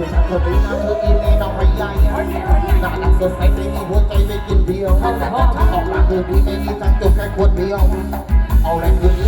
ผูัชายคนนี้นะเธอกินในน้องไม่ใหญ่น่หรักสดใสไม่มีหัวใจไม่กินเดียวแต่ถ้าออกมาคือดีไม่มีทางจบแค่คนเดียวเอาแรงคืนนี้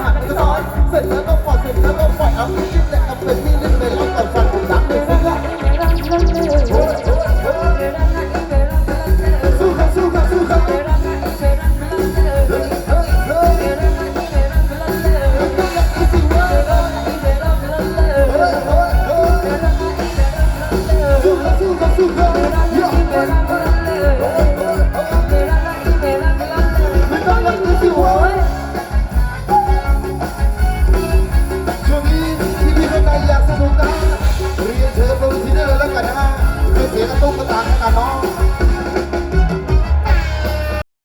打开大灯。